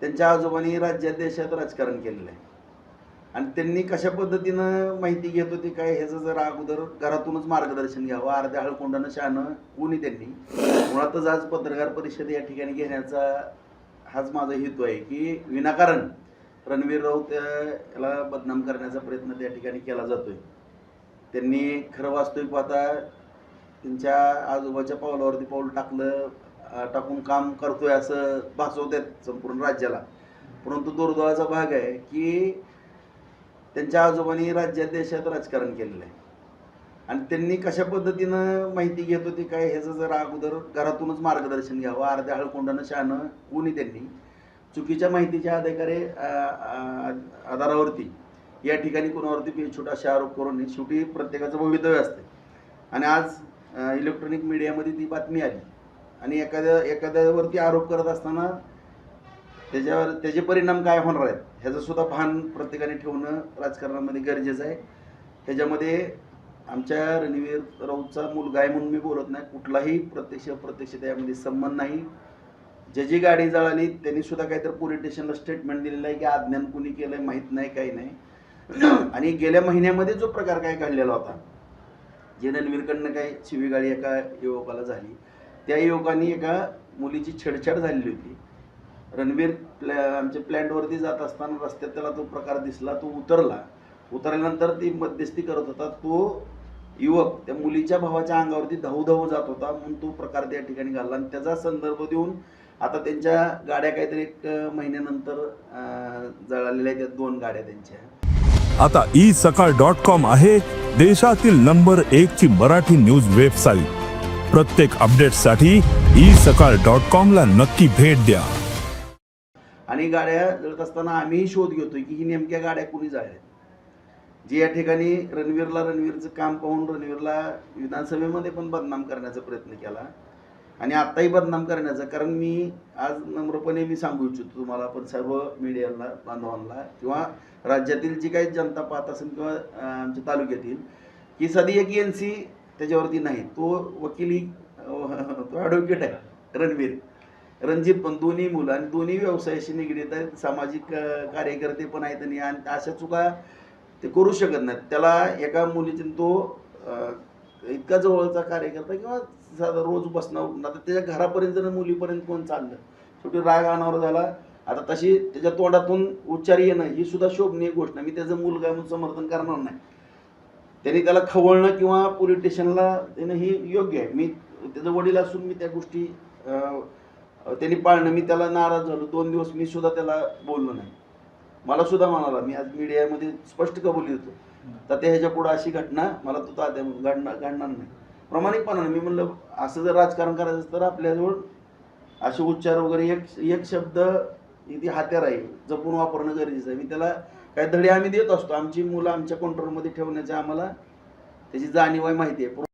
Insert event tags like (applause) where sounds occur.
त्यांच्या आजोबांनी राज्यात देशात राजकारण केलेलं आहे. आणि त्यांनी कशा पद्धतीनं माहिती घेत होती काय ह्याचं जर अगोदर घरातूनच मार्गदर्शन घ्यावं. अर्ध्या हळकोंडानं शहाणं कोणी त्यांनी? मुळातच आज पत्रकार परिषद या ठिकाणी घेण्याचा हाच माझा हेतू आहे की विनाकारण रणवीर राऊत याला बदनाम करण्याचा प्रयत्न त्या ठिकाणी केला जातोय. त्यांनी खरं वास्तविक पाहता त्यांच्या आजोबाच्या पावलावरती पाऊल टाकलं टाकून काम करतोय असं भासवतात संपूर्ण राज्याला. परंतु दुर्दैवाचा भाग आहे की त्यांच्या आजोबांनी राज्यात देशात राजकारण केलेलं आहे. आणि त्यांनी कशा पद्धतीनं माहिती घेत होती काय ह्याचं जर अगोदर घरातूनच मार्गदर्शन घ्यावं. अर्ध्या हळकोंडानं शहाणं कोणी त्यांनी? चुकीच्या माहितीच्या अधिकारी आधारावरती या ठिकाणी कोणावरती बेछूट असे आरोप करून शेवटी प्रत्येकाचं भवितव्य असते आणि आज इलेक्ट्रॉनिक मीडियामध्ये ती बातमी आली. आणि एखाद्या एखाद्यावरती आरोप करत असताना त्याच्यावर त्याचे परिणाम काय होणार आहेत ह्याचं सुद्धा भान प्रत्येकाने ठेवणं राजकारणामध्ये गरजेचं आहे. ह्याच्यामध्ये आमच्या रणवीर राऊतचा मुलगा आहे म्हणून मी बोलत नाही कुठलाही प्रत्यक्ष प्रत्यक्ष त्यामध्ये संबंध नाही. ज्याची गाडी जळाली त्यांनी सुद्धा काहीतरी पोलीस स्टेशनला स्टेटमेंट दिलेलं आहे की अज्ञान कुणी केलंय माहीत नाही काही नाही. (clears throat) आणि गेल्या महिन्यामध्ये जो प्रकार काय घडलेला होता जे रणवीरकडनं काही शिवीगाळी एका युवकाला झाली त्या युवकांनी एका मुलीची छेडछाड झालेली होती. रणवीर प्लॅ आमच्या प्लॅन्टवरती जात असताना रस्त्यात त्याला तो प्रकार दिसला तो उतरला. उतरल्यानंतर ती मध्यस्थी करत होता. तो युवक त्या मुलीच्या भावाच्या अंगावरती धावू धावू जात होता म्हणून तो प्रकार त्या ठिकाणी घालला आणि त्याचा संदर्भ देऊन आता त्यांच्या गाड्या काहीतरी एक महिन्यानंतर जळालेल्या आहेत. त्या दोन गाड्या त्यांच्या. आता ई सकाळ डॉट कॉम आहे देशातील नंबर एक ची मराठी न्यूज वेबसाईट. प्रत्येक अपडेटसाठी ई सकाळ डॉट कॉमला नक्की भेट द्या. आणि गाड्या जळत असताना आम्ही शोध घेतोय की ही नेमक्या गाड्या कुणी जाळल्या जे या ठिकाणी रणवीरला रणवीरचं काम पाहून रणवीरला विधानसभेमध्ये पण बदनाम करण्याचा प्रयत्न केला. आणि आत्ताही बदनाम करण्याचा कारण मी आज नम्रपणे मी सांगू इच्छितो तुम्हाला पण सर्व मीडियाला बांधवांना किंवा राज्यातील जी काही जनता पाहत असेल किंवा आमच्या तालुक्यातील की सधी एक एन सी त्याच्यावरती नाही. तो वकिली तो ॲडव्होकेट आहे रणवीर. रणजित पण दोन्ही मुलं आणि दोन्ही व्यवसायाशी निगडीत आहेत. सामाजिक कार्यकर्ते पण आहेत आणि आणि अशा चुका ते करू शकत नाहीत. त्याला एका मुलीतून तो इतका जवळचा कार्यकर्ता किंवा साधा रोज बसणं उठणं आता त्याच्या घरापर्यंत मुलीपर्यंत कोण चाललं शेवटी राग अनावर झाला. आता तशी त्याच्या तोंडातून उच्चार येणं ही सुद्धा शोभनीय गोष्ट नाही मी त्याचं मुलगा म्हणून समर्थन करणार नाही. त्यांनी त्याला खवळणं किंवा पोलीस स्टेशनला देणं हे योग्य आहे. मी त्याचं वडील असून मी त्या गोष्टी त्यांनी पाळणं. मी त्याला नाराज झालो. दोन दिवस मी सुद्धा त्याला बोललो नाही. मला सुद्धा म्हणाला. मी आज मीडियामध्ये स्पष्ट कबुली होतो? तर त्या ह्याच्या पुढं अशी घटना मला तो तात्या घडणार घडणार नाही. प्रामाणिकपणाने मी म्हणलं असं जर राजकारण करायचं तर आपल्याजवळ असे उच्चार वगैरे एक एक शब्द ती हात्यार आहे. जपून वापरणं गरजेचं आहे. मी त्याला काही धडे आम्ही देत असतो. आमची मुलं आमच्या कंट्रोलमध्ये ठेवण्याचे आम्हाला त्याची जाणीव आहे माहिती आहे.